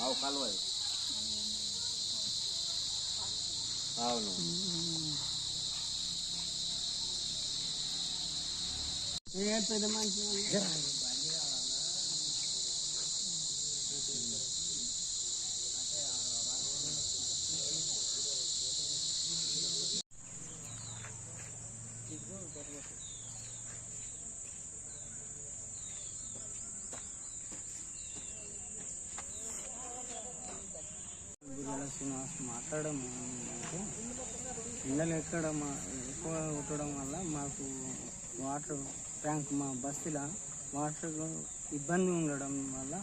Ah, How color? É. How ah, no? Ngayon pa naman siya. Grabe ba? Srinivas మాట్లాడడం అంటే ఎండలు మా ఎక్కువ కొట్టడం వల్ల మాకు వాటర్ ట్యాంక్ మా బస్తీలో వాటర్ ఇబ్బంది ఉండడం వల్ల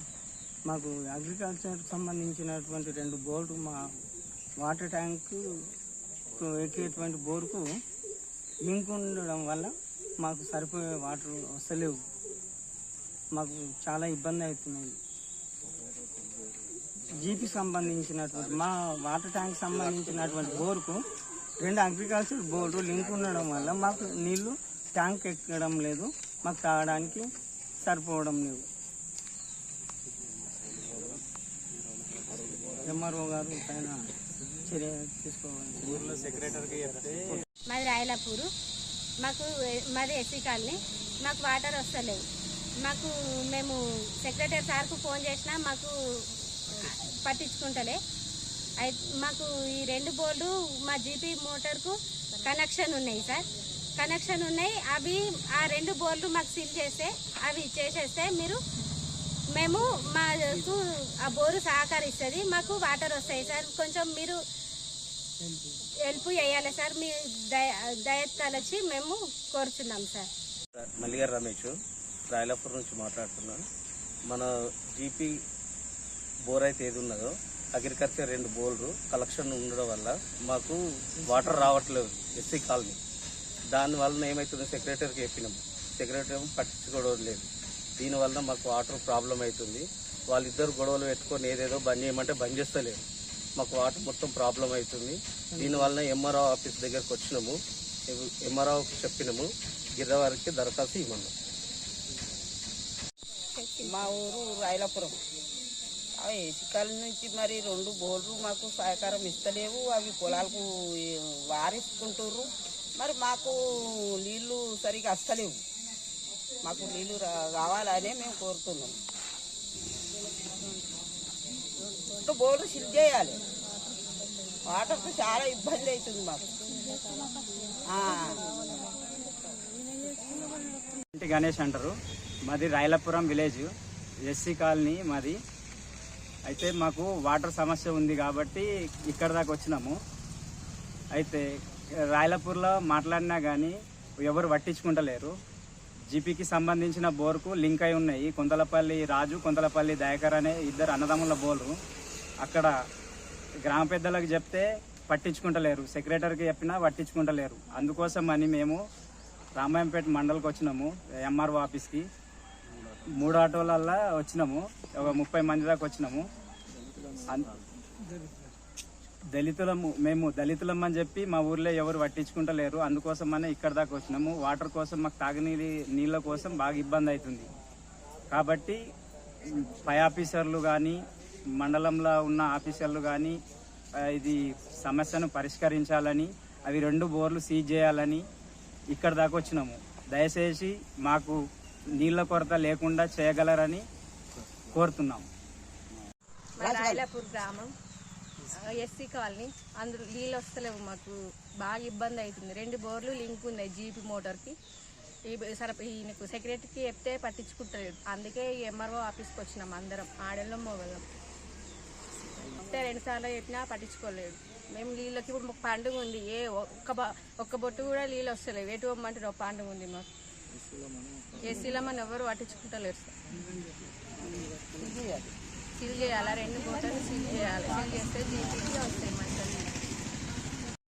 మాకు అగ్రికల్చర్ సంబంధించినటువంటి రెండు బోర్డు మా వాటర్ ట్యాంక్ ఎక్కేటువంటి బోర్కు లింక్ ఉండడం వల్ల మాకు సరిపోయే వాటర్ వస్తలేవు. మాకు చాలా ఇబ్బంది అవుతున్నాయి జీపీ సంబంధించినటువంటి మా వాటర్ ట్యాంక్ సంబంధించినటువంటి బోర్కు రెండు అగ్రికల్చర్ బోర్డు లింక్ ఉండడం వల్ల మాకు నీళ్ళు ట్యాంక్ ఎక్కడం లేదు మాకు తాగడానికి సరిపోవడం లేదు. ఎంఆర్ఓ గారు పైన చర్య తీసుకోవాలి మాది రాయలాపూరు. మాకు మాది ఎస్సీ కాలనీ. మాకు వాటర్ వస్తలేవు మాకు మేము సెక్రటరీ సార్కు ఫోన్ చేసినా మాకు పట్టించుకుంటలే. మాకు ఈ రెండు బోర్డు మా జీపీ మోటార్కు కనెక్షన్ ఉన్నాయి సార్. కనెక్షన్ ఉన్నాయి. అవి ఆ రెండు బోర్లు మాకు సీల్ చేస్తే అవి చేసేస్తే మీరు మేము మాకు ఆ బోరు సహకరిస్తుంది. మాకు వాటర్ వస్తాయి సార్. కొంచెం మీరు హెల్ప్ చేయాలి సార్. మీ దయ దయతలచి మేము కోరుచున్నాం సార్. మల్లిగారు రమేష్ రాయలపూర్ నుంచి మాట్లాడుతున్నాను. మన జీపీ బోర్ అయితే ఏది ఉన్నదో. అగ్రికల్చర్ రెండు బోర్లు కలెక్షన్ ఉండడం వల్ల మాకు వాటర్ రావట్లేదు ఎస్సీ కాలనీ. దాని వలన ఏమవుతుందో సెక్రటరీకి చెప్పినాము సెక్రటరీ పట్టించుకోవడం లేదు. దీనివల్ల మాకు వాటర్ ప్రాబ్లం అవుతుంది. వాళ్ళిద్దరు గొడవలు పెట్టుకొని ఏదేదో బంద్ చేయమంటే బంద్ చేస్తలేరు. మాకు వాటర్ మొత్తం ప్రాబ్లం అవుతుంది. దీనివల్ల ఎంఆర్ఓ ఆఫీస్ దగ్గరకు వచ్చినాము. ఎంఆర్ఓకి చెప్పినాము. గిరవారికి దరఖాస్తు ఇవ్వండి మా ఊరు రాయలాపురం అవి ఇసుకల నుంచి మరి రెండు బోర్లు మాకు సహకారం ఇస్తలేవు. అవి పొలాలకు వారిస్తుంటారు మరి మాకు నీళ్ళు సరిగా వస్తలేవు మాకు నీళ్ళు రా- కావాలనే మేము కోరుతున్నాం. బోర్లు సిల్ చేయాలి. వాటర్కు చాలా ఇబ్బంది అవుతుంది మాకు. ఇంటి గణేష్ అంటారు. మాది రాయలపురం విలేజ్. ఎస్సీ కాలనీ మాది. అయితే మాకు వాటర్ సమస్య ఉంది కాబట్టి ఇక్కడ దాకా వచ్చినాము. అయితే రాయలపూర్లో మాట్లాడినా కానీ ఎవరు పట్టించుకుంటలేరు. జీపీకి సంబంధించిన బోర్కు లింక్ అయి ఉన్నాయి. కొంతలపల్లి రాజు కొంతలపల్లి దయాకర్ అనే ఇద్దరు అన్నదమ్ముల బోర్లు. అక్కడ గ్రామ పెద్దలకు చెప్తే పట్టించుకుంటలేరు. సెక్రటరీకి చెప్పినా పట్టించుకుంటలేరు. అందుకోసం అని మేము రామాయంపేట మండలికి వచ్చినాము ఎంఆర్ఓ ఆఫీస్కి. మూడు ఆటోలల్లా వచ్చినాము. ఒక ముప్పై మంది దాకా వచ్చినాము. దళితులము మేము దళితులం అని చెప్పి మా ఊర్లో ఎవరు పట్టించుకుంటలేరు. అందుకోసమనే ఇక్కడ దాకా వచ్చినాము. వాటర్ కోసం మాకు తాగునీరు నీళ్ళ కోసం బాగా ఇబ్బంది అవుతుంది కాబట్టి పై ఆఫీసర్లు కానీ మండలంలో ఉన్న ఆఫీసర్లు కానీ ఇది సమస్యను పరిష్కరించాలని అవి రెండు బోర్లు సీజ్ చేయాలని ఇక్కడ దాకా వచ్చినాము. దయచేసి మాకు నీళ్ళ కొరత లేకుండా చేయగలరని కోరుతున్నాం. రాయలపూర్ గ్రామం ఎస్సీ కాలనీ అందులో నీళ్ళు వస్తలేవు మాకు. బాగా ఇబ్బంది అవుతుంది. రెండు బోర్లు లింక్ ఉన్నాయి జీపీ మోటార్కి. ఈ సర ఈయనకు సెక్రటరీకి చెప్తే పట్టించుకుంటారు అందుకే ఈ ఎంఆర్ఓ ఆఫీస్కి వచ్చినాం అందరం ఆడళ్ళం మొగళ్ళం. చెప్తే రెండుసార్లు చెప్పినా పట్టించుకోలేదు. మేము నీళ్ళకి ఇప్పుడు మాకు పండుగ ఉంది. ఏ ఒక్క బ- ఒక్క బొట్టు కూడా నీళ్ళు వస్తలేవు. ఎటు ఒక పండుగ ఉంది మాకు. ఏసీలో మనం ఎవరు పట్టించుకుంటలేరు సార్. సీల్ చేయాలి. రెండు బోటలు సీల్ చేయాలి. సీల్ చేస్తే జీపీకి వస్తాయి మంచి